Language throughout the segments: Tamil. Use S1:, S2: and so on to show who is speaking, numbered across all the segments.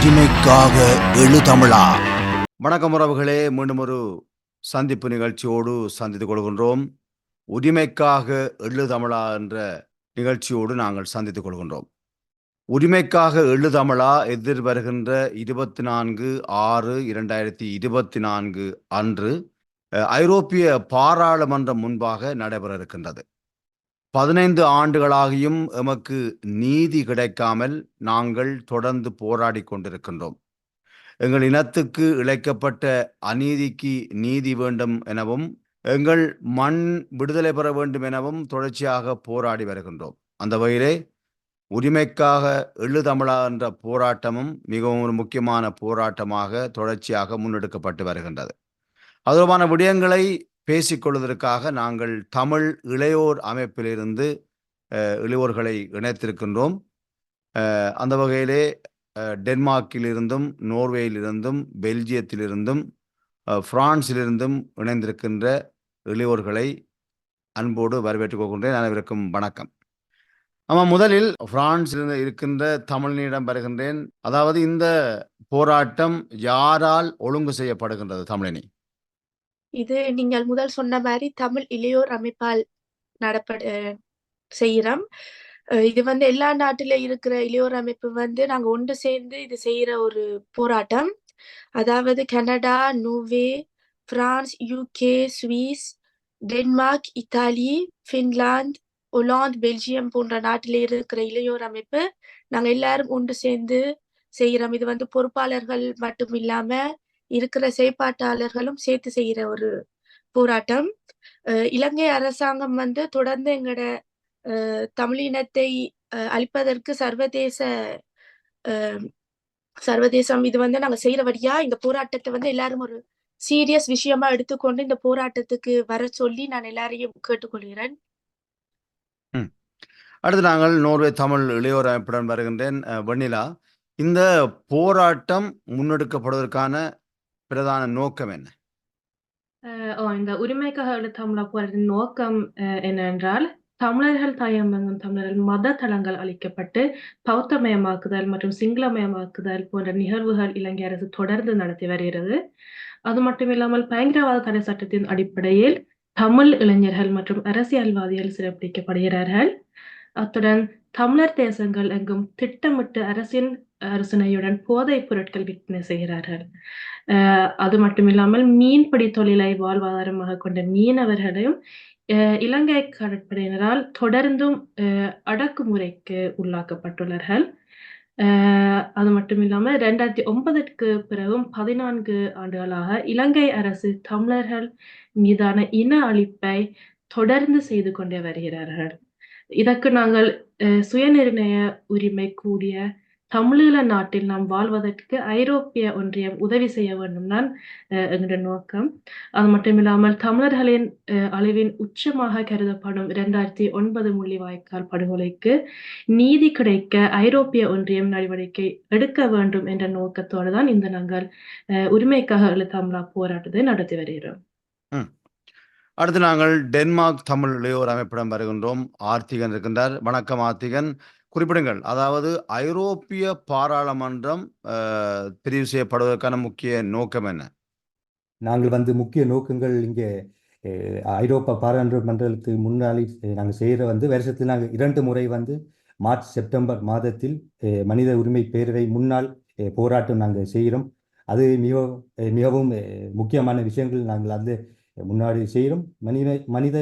S1: உரிமைக்காக எழுதமிழா வணக்கம் உறவுகளே மீண்டும் ஒரு சந்திப்பு நிகழ்ச்சியோடு சந்தித்துக் கொள்கின்றோம். உரிமைக்காக எழுதமிழா என்ற நிகழ்ச்சியோடு நாங்கள் சந்தித்துக் கொள்கின்றோம். உரிமைக்காக எழுதமிழா எதிர் வருகின்ற இருபத்தி நான்கு ஆறு இரண்டாயிரத்தி இருபத்தி நான்கு அன்று ஐரோப்பிய பாராளுமன்றம் முன்பாக நடைபெற இருக்கின்றது. பதினைந்து ஆண்டுகளாகியும் எமக்கு நீதி கிடைக்காமல் நாங்கள் தொடர்ந்து போராடி கொண்டிருக்கின்றோம். எங்கள் இனத்துக்கு இழைக்கப்பட்ட அநீதிக்கு நீதி வேண்டும் எனவும் எங்கள் மண் விடுதலை பெற வேண்டும் எனவும் தொடர்ச்சியாக போராடி வருகின்றோம். அந்த வகையிலே உரிமைக்காக எழுதமிழா என்ற போராட்டமும் மிகவும் ஒரு முக்கியமான போராட்டமாக தொடர்ச்சியாக முன்னெடுக்கப்பட்டு வருகின்றது. அதுபான விடயங்களை பேசிக்கொள்வதற்காக நாங்கள் தமிழ் இளையோர் அமைப்பிலிருந்து இளையோர்களை இணைத்திருக்கின்றோம். அந்த வகையிலே டென்மார்க்கிலிருந்தும் நோர்வேயிலிருந்தும் பெல்ஜியத்திலிருந்தும் அஹ், பிரான்சிலிருந்தும் இணைந்திருக்கின்ற இளையோர்களை அன்போடு வரவேற்றுக் கொள்கின்றேன். அனைவருக்கும் வணக்கம். ஆமாம் முதலில் பிரான்சில் இருக்கின்ற தமிழனிடம் வருகின்றேன். அதாவது இந்த போராட்டம் யாரால் ஒழுங்கு செய்யப்படுகின்றது தமிழினி?
S2: இது நீங்கள் முதல் சொன்ன மாதிரி தமிழ் இளையோர் அமைப்பால் நடப்பட செய்கிறோம் இது வந்து எல்லா நாட்டில இருக்கிற இளையோர் அமைப்பு வந்து நாங்க ஒன்று சேர்ந்து இது செய்யற ஒரு போராட்டம். அதாவது Canada Norway France UK Swiss Denmark Italy Finland Holland Belgium போன்ற நாட்டில இருக்கிற இளையோர் அமைப்பு. நாங்க எல்லாரும் ஒன்று சேர்ந்து செய்கிறோம் இது வந்து பொறுப்பாளர்கள் மட்டும் இல்லாம இருக்கிற செயற்பாட்டாளர்களும் சேர்த்து செய்யற ஒரு போராட்டம். இலங்கை அரசாங்கம் வந்து தொடர்ந்து எங்களோட தமிழினத்தை அழிப்பதற்கு சர்வதேச சர்வதேசம் இது வந்து நாங்க செய்யறபடியா இந்த போராட்டத்தை வந்து எல்லாரும் ஒரு சீரியஸ் விஷயமா எடுத்துக்கொண்டு இந்த போராட்டத்துக்கு வர சொல்லி நான் எல்லாரையும் கேட்டுக்கொள்கிறேன்.
S1: அடுத்து நாங்கள் நோர்வே தமிழ் இளையோர் அமைப்புடன் வருகின்றேன் வெண்ணிலா. இந்த போராட்டம் முன்னெடுக்கப்படுவதற்கான பிரதான நோக்கம் என்ன?
S3: இந்த உரிமைக்காக எழு தமிழா போராட்டத்தின் நோக்கம் அஹ், என்னவென்றால் தமிழர்கள் தாயம்பங்கும் தமிழர்கள் மத தளங்கள் அளிக்கப்பட்டு பௌத்தமயமாக்குதல் மற்றும் சிங்களமயமாக்குதல் போன்ற நிகழ்வுகள் இலங்கை அரசு தொடர்ந்து நடத்தி வருகிறது. அது மட்டும் இல்லாமல் பயங்கரவாத தடை சட்டத்தின் அடிப்படையில் தமிழ் இளைஞர்கள் மற்றும் அரசியல்வாதிகள் சிறப்பிக்கப்படுகிறார்கள் அத்துடன் தமிழர் தேசங்கள் எங்கும் திட்டமிட்டு அரசின் அரசனையுடன் போதைப் பொருட்கள் விற்பனை செய்கிறார்கள். அஹ் அது மட்டுமில்லாமல் மீன்பிடி தொழிலை வாழ்வாதாரமாக கொண்ட மீனவர்களையும் அஹ் இலங்கை கடற்படையினரால் தொடர்ந்தும் அஹ் அடக்குமுறைக்கு உள்ளாக்கப்பட்டுள்ளார்கள். அஹ் அது மட்டுமில்லாமல் ரெண்டாயிரத்தி ஒன்பதற்கு பிறகும் பதினான்கு ஆண்டுகளாக இலங்கை அரசு தமிழர்கள் மீதான இன அழிப்பை தொடர்ந்து செய்து கொண்டே வருகிறார்கள். இதற்கு நாங்கள் அஹ் சுயநிர்ணய உரிமை கூடிய தமிழீழ நாட்டில் நாம் வாழ்வதற்கு ஐரோப்பிய ஒன்றியம் உதவி செய்ய வேண்டும் தான் அஹ் எங்களுடைய நோக்கம். அது மட்டுமில்லாமல் தமிழர்களின் அளவின் உச்சமாக கருதப்படும் இரண்டாயிரத்தி ஒன்பது முள்ளிவாய்க்கால் படுகொலைக்கு நீதி கிடைக்க ஐரோப்பிய ஒன்றியம் நடவடிக்கை எடுக்க வேண்டும் என்ற நோக்கத்தோடு தான் இந்த நாங்கள் அஹ் உரிமைக்காக தமிழா போராட்டத்தை நடத்தி வருகிறோம்.
S1: அடுத்து நாங்கள் டென்மார்க் தமிழ் இளையோர் அமைப்பிடம் வருகின்றோம். ஆர்த்திகன் இருக்கின்றார். வணக்கம் ஆர்த்திகன். குறிப்பிடுங்கள். அதாவது ஐரோப்பிய பாராளுமன்றம் தெரிவு செய்யப்படுவதற்கான முக்கிய நோக்கம் என்ன?
S4: நாங்கள் வந்து முக்கிய நோக்கங்கள் இங்கே ஐரோப்பா பாராளுமன்றத்துக்கு முன்னாடி நாங்கள் செய்கிற வந்து வருஷத்தில் நாங்கள் இரண்டு முறை வந்து மார்ச் செப்டம்பர் மாதத்தில் மனித உரிமை பேரவை முன்னாள் போராட்டம் நாங்கள் செய்கிறோம். அது மிக மிகவும் முக்கியமான விஷயங்கள் நாங்கள் வந்து முன்னாடி செய்கிறோம். மனித மனித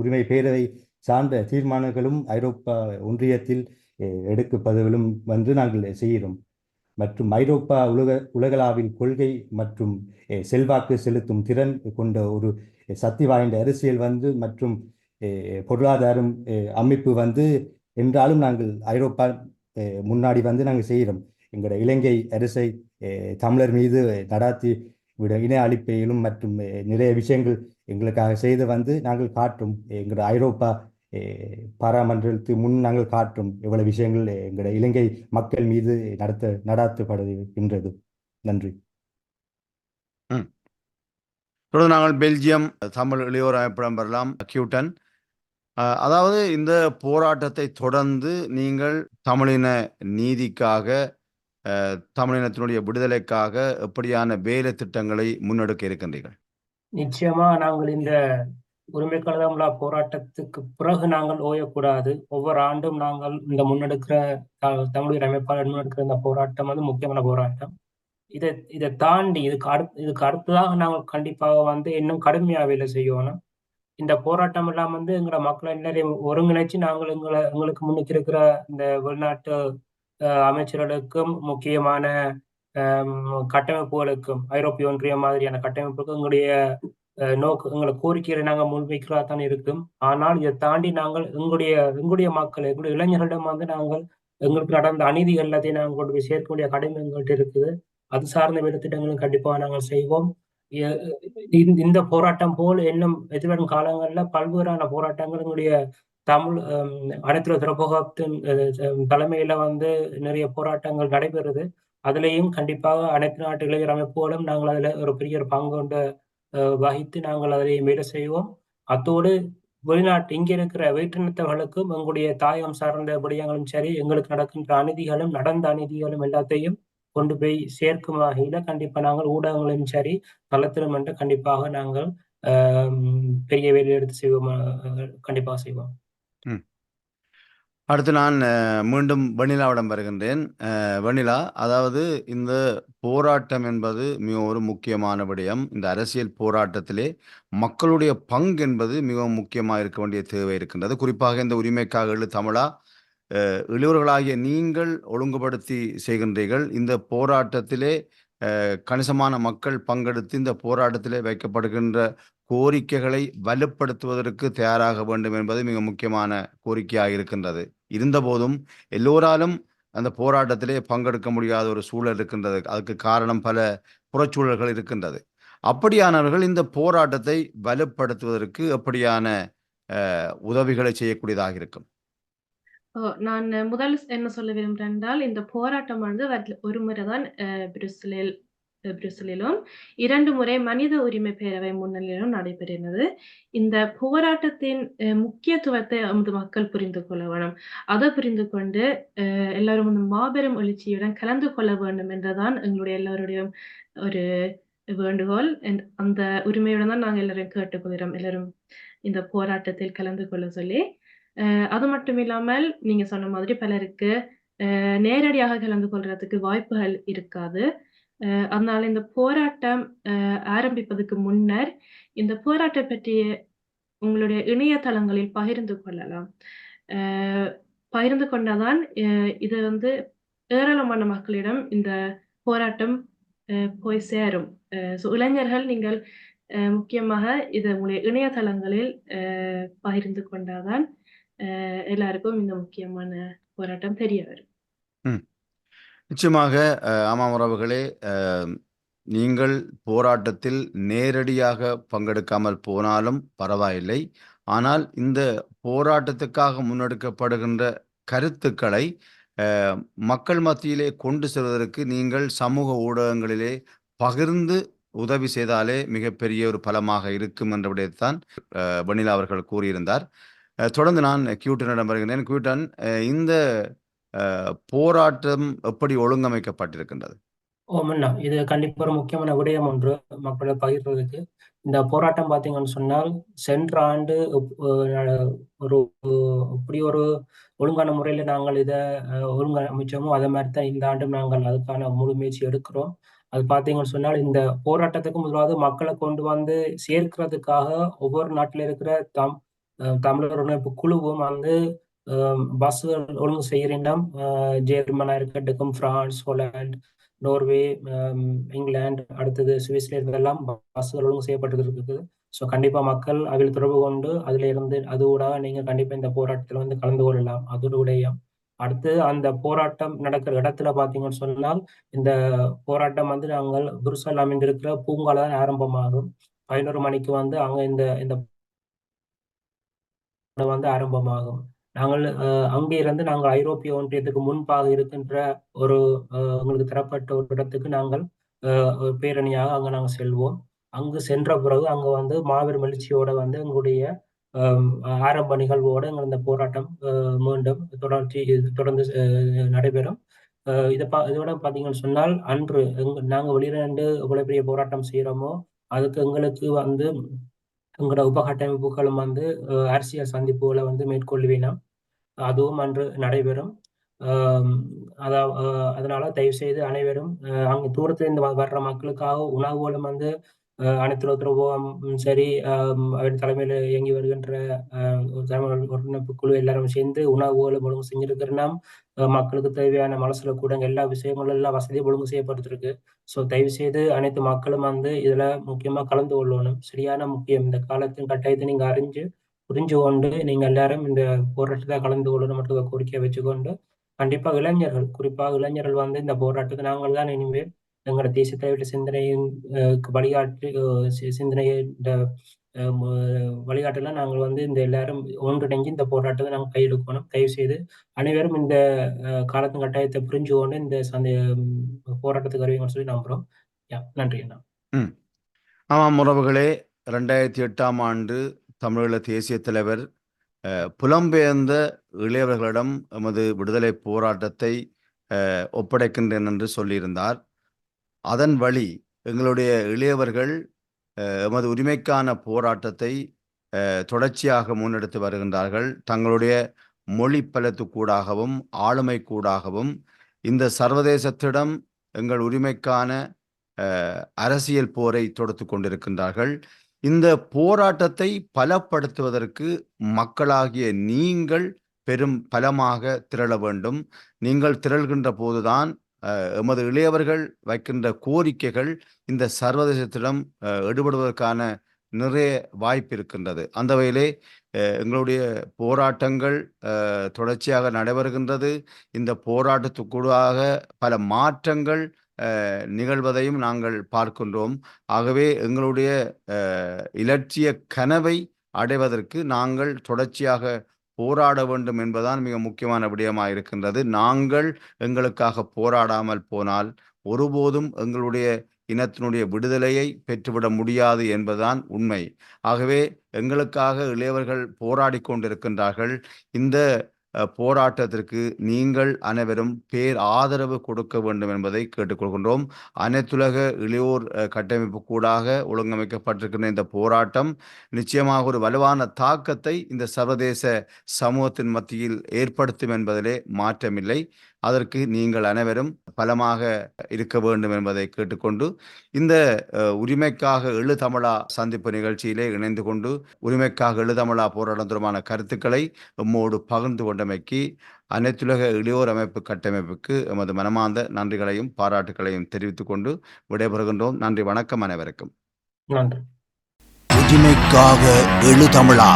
S4: உரிமை பேரவை சார்ந்த தீர்மானங்களும் ஐரோப்பா ஒன்றியத்தில் அஹ், எடுக்கப்படுவதும் வந்து நாங்கள் செய்கிறோம். மற்றும் ஐரோப்பா உலக உலகளாவின் கொள்கை மற்றும் செல்வாக்கு செலுத்தும் திறன் கொண்ட ஒரு சக்தி வாய்ந்த அரசியல் வந்து மற்றும் பொருளாதாரம் அமைப்பு வந்து என்றாலும் நாங்கள் ஐரோப்பா முன்னாடி வந்து நாங்கள் செய்கிறோம். எங்களோட இலங்கை அரசை தமிழர் மீது நடாத்தி விட இன அழிப்பையிலும் மற்றும் நிறைய விஷயங்கள் எங்களுக்காக செய்து வந்து நாங்கள் காட்டும் எங்களோட ஐரோப்பா பாராமன்றத்துக்கு முன் நாங்கள் காட்டும் எவ்வளவு விஷயங்கள் எங்களோட இலங்கை மக்கள் மீது நடத்த நடாத்தப்படுகின்றது. நன்றி.
S1: தொடர்ந்து நாங்கள் பெல்ஜியம் தமிழ் இளையோர் அமைப்பிடம் வரலாம் கியூட்டன் அதாவது இந்த போராட்டத்தை தொடர்ந்து நீங்கள் தமிழின நீதிக்காக அஹ், தமிழினத்தினுடைய விடுதலைக்காக எப்படியான வேலை திட்டங்களை முன்னெடுக்க இருக்கின்றீர்கள்?
S5: நிச்சயமா நாங்கள் இந்த உரிமை கழகம்லா போராட்டத்துக்கு பிறகு நாங்கள் ஓயக்கூடாது. ஒவ்வொரு ஆண்டும் நாங்கள் இந்த முன்னெடுக்கிற த- அமைப்பாளர் முன்னெடுக்கிற இந்த போராட்டம் வந்து முக்கியமான போராட்டம். இதை இதை தாண்டி இதுக்கு அடுத்து இதுக்கு அடுத்ததாக நாங்கள் கண்டிப்பாக வந்து இன்னும் கடுமையாக வேலை செய்யணும். இந்த போராட்டம் எல்லாம் வந்து எங்களோட மக்களை எல்லாரையும் ஒருங்கிணைச்சு நாங்கள் எங்களை எங்களுக்கு முன்னுக்கு இருக்கிற இந்த வெளிநாட்டு அமைச்சர்களுக்கும் முக்கியமான கட்டமைப்புகளுக்கும் ஐரோப்பிய ஒன்றியம் மாதிரியான கட்டமைப்புக்கும் எங்களுடைய நோக்கங்களை நோக்கு எங்களை கோரிக்கைகளை நாங்கள் முன்வைக்கிறதா தான் இருக்கும். ஆனால் இதை தாண்டி நாங்கள் எங்களுடைய எங்களுடைய மக்கள் எங்களுடைய இளைஞர்களிடம் வந்து நாங்கள் எங்களுக்கு நடந்த அநீதிகள் எல்லாத்தையும் நாங்கள் கொண்டு போய் சேர்க்க வேண்டிய கடமை எங்கள்கிட்ட இருக்குது. அது சார்ந்த வெளித்திட்டங்களும் கண்டிப்பாக நாங்கள் செய்வோம். இந்த இந்த போராட்டம் போல் இன்னும் எதிர்வரும் காலங்களில் பல்வேறான போராட்டங்கள் எங்களுடைய தமிழ் அனைத்து துறப்பகத்தின் தலைமையில வந்து நிறைய போராட்டங்கள் நடைபெறுது. அதுலேயும் கண்டிப்பாக அனைத்து நாட்டு இளைஞர் அமைப்புகளும் நாங்கள் அதில் ஒரு பெரிய ஒரு பங்கு கொண்டு வகித்து நாங்கள் அதை மீட செய்வோம். அத்தோடு வெளிநாட்டு இங்கே இருக்கிற வேற்றினத்தவர்களுக்கும் எங்களுடைய தாயம் சார்ந்த விடயங்களும் சரி எங்களுக்கு நடக்கின்ற அநீதிகளும் நடந்த அநீதிகளும் எல்லாத்தையும் கொண்டு போய் சேர்க்கும் வகையில கண்டிப்பா நாங்கள் ஊடகங்களும் சரி தளத்திலும் என்று கண்டிப்பாக நாங்கள் பெரிய வேலை எடுத்து செய்வோம் கண்டிப்பாக செய்வோம்.
S1: அடுத்து நான் அஹ், மீண்டும் வெண்ணிலாவிடம் வருகின்றேன். அஹ், வெண்ணிலா அதாவது இந்த போராட்டம் என்பது மிக ஒரு முக்கியமான விடயம். இந்த அரசியல் போராட்டத்திலே மக்களுடைய பங்கு என்பது மிகவும் முக்கியமாக இருக்க வேண்டிய தேவை இருக்கின்றது. குறிப்பாக இந்த உரிமைக்காக எழு தமிழா அஹ், இளையோர்களாகிய நீங்கள் ஒழுங்குபடுத்தி செய்கின்றீர்கள். இந்த போராட்டத்திலே அஹ், கணிசமான மக்கள் பங்கெடுத்து இந்த போராட்டத்திலே வைக்கப்படுகின்ற கோரிக்கைகளை வலுப்படுத்துவதற்கு தயாராக வேண்டும் என்பது மிக முக்கியமான கோரிக்கையாக இருக்கின்றது. இருந்தபோதும் எல்லோராலும் அந்த போராட்டத்திலே பங்கெடுக்க முடியாத ஒரு சூழல் இருக்கின்றது. அதுக்கு காரணம் பல புறச்சூழல்கள் இருக்கின்றது. அப்படியானவர்கள் இந்த போராட்டத்தை வலுப்படுத்துவதற்கு எப்படியான அஹ், உதவிகளை செய்யக்கூடியதாக இருக்கும்?
S3: நான் முதல் என்ன சொல்ல விரும்புகிறேன் என்றால் இந்த போராட்டமானது ஒரு முறை தான் பிரிஸ்லில் பிரிசலிலும் இரண்டு முறை மனித உரிமை பேரவை முன்னிலையிலும் நடைபெறுகிறது. இந்த போராட்டத்தின் முக்கியத்துவத்தை நமது மக்கள் புரிந்து கொள்ள வேணும். அதை புரிந்து கொண்டு எல்லாரும் மாபெரும் எழுச்சியுடன் கலந்து கொள்ள வேண்டும் என்றுதான் எங்களுடைய எல்லாருடைய ஒரு வேண்டுகோள். அந்த உரிமையுடன் தான் நாங்கள் எல்லாரும் கேட்டுக்கொள்கிறோம் எல்லாரும் இந்த போராட்டத்தில் கலந்து கொள்ள சொல்லி. அது மட்டும் இல்லாமல் நீங்க சொன்ன மாதிரி பலருக்கு நேரடியாக கலந்து கொள்றதுக்கு வாய்ப்புகள் இருக்காது. அதனால இந்த போராட்டம் அஹ் ஆரம்பிப்பதற்கு முன்னர் இந்த போராட்டம் பற்றிய உங்களுடைய இணையதளங்களில் பகிர்ந்து கொள்ளலாம். பகிர்ந்து கொண்டாதான் அஹ் இது வந்து ஏராளமான மக்களிடம் இந்த போராட்டம் அஹ் போய் சேரும். ஸோ இளைஞர்கள் நீங்கள் அஹ் முக்கியமாக இதை உங்களுடைய இணையதளங்களில் அஹ் பகிர்ந்து கொண்டாதான் எல்லாருக்கும் இந்த முக்கியமான போராட்டம் தெரிய வரும்.
S1: நிச்சயமாக அஹ், ஆமாம் உறவுகளே அஹ், நீங்கள் போராட்டத்தில் நேரடியாக பங்கெடுக்காமல் போனாலும் பரவாயில்லை. ஆனால் இந்த போராட்டத்துக்காக முன்னெடுக்கப்படுகின்ற கருத்துக்களை அஹ், மக்கள் மத்தியிலே கொண்டு செல்வதற்கு நீங்கள் சமூக ஊடகங்களிலே பகிர்ந்து உதவி செய்தாலே மிகப்பெரிய ஒரு பலமாக இருக்கும் என்ற விடயத்தான் அஹ், வெண்ணிலா அவர்கள் கூறியிருந்தார். அஹ், தொடர்ந்து நான் கியூட்டனிடம் வருகிறேன். கியூட்டன் அஹ், இந்த போராட்டம் எப்படி ஒழுங்கமைக்கப்பட்டிருக்கின்றது?
S5: ஓ மன்னா. இது கண்டிப்பா ஒரு முக்கியமான விடயம் ஒன்று மக்களை பகிர்றதுக்கு. இந்த போராட்டம் பார்த்தீங்கன்னு சொன்னால் சென்ற ஆண்டு ஒரு இப்படி ஒரு ஒழுங்கான முறையில நாங்கள் இதை ஒழுங்கமைச்சோமோ அதே மாதிரி தான் இந்த ஆண்டும் நாங்கள் அதுக்கான முழு முயற்சி எடுக்கிறோம். அது பார்த்தீங்கன்னு சொன்னால் இந்த போராட்டத்துக்கு முதலாவது மக்களை கொண்டு வந்து சேர்க்கிறதுக்காக ஒவ்வொரு நாட்டில் இருக்கிற தம் தமிழர் குழுவும் வந்து பஸ்ஸுகள் ஒழுங்கு செய்கிறேன்டாம் ஜெர்மனாக இருக்கட்டும் பிரான்ஸ் ஹோலாந்து நோர்வே இங்கிலாந்து அடுத்தது சுவிஸ்ல இதெல்லாம் பஸ்ஸுகள் ஒழுங்கு செய்யப்பட்டு இருக்குது ஸோ கண்டிப்பா மக்கள் அதில் தொடர்பு கொண்டு அதுல இருந்து அது கூட நீங்க கண்டிப்பா இந்த போராட்டத்தில் வந்து கலந்து கொள்ளலாம். அதோடைய அடுத்து அந்த போராட்டம் நடக்கிற இடத்துல பாத்தீங்கன்னு சொன்னால் இந்த போராட்டம் வந்து நாங்கள் புருசல் அமைந்திருக்கிற பூங்கால தான் ஆரம்பமாகும். பதினோரு மணிக்கு வந்து அங்க இந்த இந்த வந்து ஆரம்பமாகும். நாங்கள் அங்கே இருந்து நாங்கள் ஐரோப்பிய ஒன்றியத்துக்கு முன்பாக இருக்கின்ற ஒரு எங்களுக்கு உங்களுக்கு தரப்பட்ட ஒரு இடத்துக்கு நாங்கள் ஒரு பேரணியாக அங்கே நாங்கள் செல்வோம். அங்கு சென்ற பிறகு அங்கே வந்து மாபெரும் எழுச்சியோட வந்து எங்களுடைய ஆரம்ப நிகழ்வோடு எங்கள் இந்த போராட்டம் மீண்டும் தொடர்ச்சி இது தொடர்ந்து நடைபெறும். இதை பா இதோட பார்த்தீங்கன்னு சொன்னால் அன்று எங் நாங்கள் வெளியில எவ்வளோ பெரிய போராட்டம் செய்கிறோமோ அதுக்கு எங்களுக்கு வந்து எங்களோட உபகட்டமைப்புகளும் வந்து அரசியல் சந்திப்புகளை வந்து மேற்கொள்வினோம். அதுவும் அன்று நடைபெறும். ஆம், அதா அஹ் அதனால தயவு செய்து அனைவரும் அஹ் அங்க தூரத்திலிருந்து வ- வர்ற மக்களுக்காக உணவுகளும் வந்து அனைத்து உத்தரவும் சரி அவரின் அவர் தலைமையில் இயங்கி வருகின்ற ஒரு ஒருங்கிணைப்பு குழு எல்லாரும் சேர்ந்து உணவுகளை ஒழுங்கு செஞ்சிருக்கிறோம் மக்களுக்கு தேவையான மனசுல கூட எல்லா விஷயங்களும் எல்லாம் வசதியும் ஒழுங்கு செய்யப்பட்டிருக்கு. ஸோ தயவு செய்து அனைத்து மக்களும் வந்து இதுல முக்கியமா கலந்து கொள்ளணும். சரியான முக்கியம். இந்த காலத்தின் கட்டாயத்தை நீங்க அறிஞ்சு புரிஞ்சு கொண்டு நீங்க எல்லாரும் இந்த போராட்டத்தை கலந்து கொள்ளணும் மட்டும் கோரிக்கையை வச்சுக்கொண்டு கண்டிப்பா இளைஞர்கள் குறிப்பாக இளைஞர்கள் வந்து இந்த போராட்டத்தை நாங்கள் தான் இனிமேல் எங்களோட தேசிய விட்டு சிந்தனையின் வழிகாட்டு அஹ், வழிகாட்டெல்லாம் சிந்தனையை இந்த நாங்கள் வந்து இந்த எல்லாரும் ஒன்றிணைஞ்சு இந்த போராட்டத்தை நாங்கள் கையெடுக்கணும் தயவு செய்து அனைவரும் இந்த காலத்தின் கட்டாயத்தை புரிஞ்சு கொண்டு இந்த சந்தை போராட்டத்துக்கு அறிவிங்கன்னு சொல்லி நம்புறோம் யா நன்றி அண்ணா
S1: ம் ஆமாம் உறவுகளே ரெண்டாயிரத்தி எட்டாம் ஆண்டு தமிழீழ தேசிய தலைவர் புலம்பெயர்ந்த இளையவர்களிடம் எமது விடுதலை போராட்டத்தை ஒப்படைக்கின்றேன் என்று சொல்லியிருந்தார் அதன் வழி எங்களுடைய இளையவர்கள் எமது உரிமைக்கான போராட்டத்தை தொடர்ச்சியாக முன்னெடுத்து வருகின்றார்கள். தங்களுடைய மொழி பலத்துக்கூடாகவும் ஆளுமை கூடாகவும் இந்த சர்வதேசத்திடம் எங்கள் உரிமைக்கான அரசியல் போரை தொடுத்து கொண்டிருக்கின்றார்கள். இந்த போராட்டத்தை பலப்படுத்துவதற்கு மக்களாகிய நீங்கள் பெரும் பலமாக திரள வேண்டும். நீங்கள் திரள்கின்ற போதுதான் எமது இளையவர்கள் வைக்கின்ற கோரிக்கைகள் இந்த சர்வதேசத்திடம் எடுபடுவதற்கான நிறைய வாய்ப்பு இருக்கின்றது. அந்த வகையிலே எங்களுடைய போராட்டங்கள் தொடர்ச்சியாக நடைபெறுகின்றது. இந்த போராட்டத்துக்கூடாக பல மாற்றங்கள் நிகழ்வதையும் நாங்கள் பார்க்கின்றோம். ஆகவே எங்களுடைய இலட்சிய கனவை அடைவதற்கு நாங்கள் தொடர்ச்சியாக போராட வேண்டும் என்பதுதான் மிக முக்கியமான விடயமாக இருக்கின்றது. நாங்கள் எங்களுக்காக போராடாமல் போனால் ஒருபோதும் எங்களுடைய இனத்தினுடைய விடுதலையை பெற்றுவிட முடியாது என்பதுதான் உண்மை. ஆகவே எங்களுக்காக இளையவர்கள் போராடி கொண்டிருக்கின்றார்கள். இந்த போராட்டத்திற்கு நீங்கள் அனைவரும் பேர் ஆதரவு கொடுக்க வேண்டும் என்பதை கேட்டுக்கொள்கின்றோம். அனைத்துலக இளையோர் கட்டமைப்பு கூடாக ஒழுங்கமைக்கப்பட்டிருக்கின்ற இந்த போராட்டம் நிச்சயமாக ஒரு வலுவான தாக்கத்தை இந்த சர்வதேச சமூகத்தின் மத்தியில் ஏற்படுத்தும் என்பதிலே மாற்றமில்லை. அதற்கு நீங்கள் அனைவரும் பலமாக இருக்க வேண்டும் என்பதை கேட்டுக்கொண்டு இந்த உரிமைக்காக எழு தமிழா சந்திப்பு நிகழ்ச்சியிலே இணைந்து கொண்டு உரிமைக்காக எழு தமிழா போராட்டம் தொடர்பான கருத்துக்களை எம்மோடு பகிர்ந்து கொண்டமைக்கு அனைத்துலக இளையோர் அமைப்பு கட்டமைப்புக்கு எமது மனமார்ந்த நன்றிகளையும் பாராட்டுகளையும் தெரிவித்துக் கொண்டு விடைபெறுகின்றோம். நன்றி வணக்கம் அனைவருக்கும்.
S5: நன்றி.
S6: உரிமைக்காக எழு தமிழா